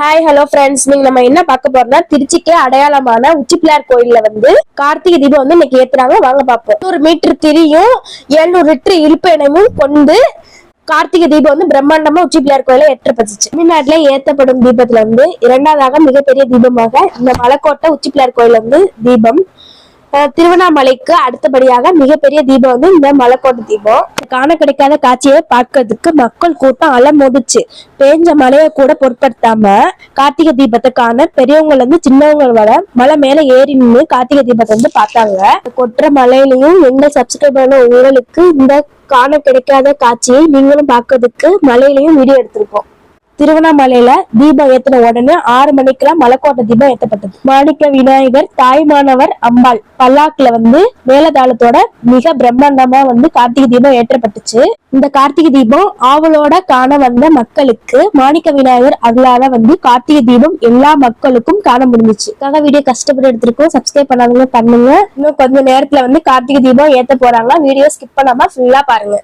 Hi hello friends நீங்க நம்ம என்ன பார்க்க போறோம்னா திருச்சிக்கு அடையாளமான உச்சிப்பிள்ளையார் கோயில்ல வந்து கார்த்திகை தீபம் வந்து இன்னைக்கு ஏத்துறாங்க. வாங்க பார்ப்போம். நூறு மீட்டர் திரியும் எழுநூறு லிட்டர் இழுப்பு கொண்டு கார்த்திகை தீபம் வந்து பிரம்மாண்டமா உச்சிப்பிள்ளையார் கோயில ஏற்றப்பட்டுச்சு தமிழ்நாட்டுல ஏத்தப்படும் தீபத்துல வந்து இரண்டாவதாக மிகப்பெரிய தீபமாக இந்த மலைக்கோட்டை உச்சிப்பிள்ளையார் கோயில் வந்து தீபம் திருவண்ணாமலைக்கு அடுத்தபடியாக மிகப்பெரிய தீபம் வந்து இந்த மலைக்கோட்டை தீபம். காண கிடைக்காத காட்சியை பார்க்கறதுக்கு மக்கள் கூட்டம் அலமோதுச்சு. பேஞ்ச மலையை கூட பொருட்படுத்தாம கார்த்திகை தீபத்தை காண பெரியவங்கல இருந்து சின்னவங்க வர மலை மேல ஏறி நின்று கார்த்திகை தீபத்தை வந்து பார்த்தாங்க. கொட்டுற மலையிலையும் எங்க சப்ஸ்கிரைபர் உங்களுக்கு இந்த காண கிடைக்காத காட்சியை நீங்களும் பார்க்கறதுக்கு மலையிலையும் வீடியோ எடுத்திருக்கோம். திருவண்ணாமலையில தீபம் ஏத்தின உடனே ஆறு மணிக்கெல்லாம் மலைக்கோட்டை தீபம் ஏத்தப்பட்டது. மாணிக்க விநாயகர் தாய்மானவர் அம்பாள் பல்லாக்குல வந்து மேலதாளத்தோட மிக பிரம்மாண்டமா வந்து கார்த்திகை தீபம் ஏற்றப்பட்டுச்சு. இந்த கார்த்திகை தீபம் ஆவலோட காண வந்த மக்களுக்கு மாணிக்க விநாயகர் அருளால வந்து கார்த்திகை தீபம் எல்லா மக்களுக்கும் காண முடிஞ்சுச்சு. அதுக்காக வீடியோ கஷ்டப்பட்டு எடுத்திருக்கோம். சப்ஸ்கிரைப் பண்ணாதவங்க பண்ணுங்க. இன்னும் கொஞ்ச நேரத்துல வந்து கார்த்திகை தீபம் ஏத்த போறாங்களா? வீடியோ ஸ்கிப் பண்ணாம ஃபுல்லா பாருங்க.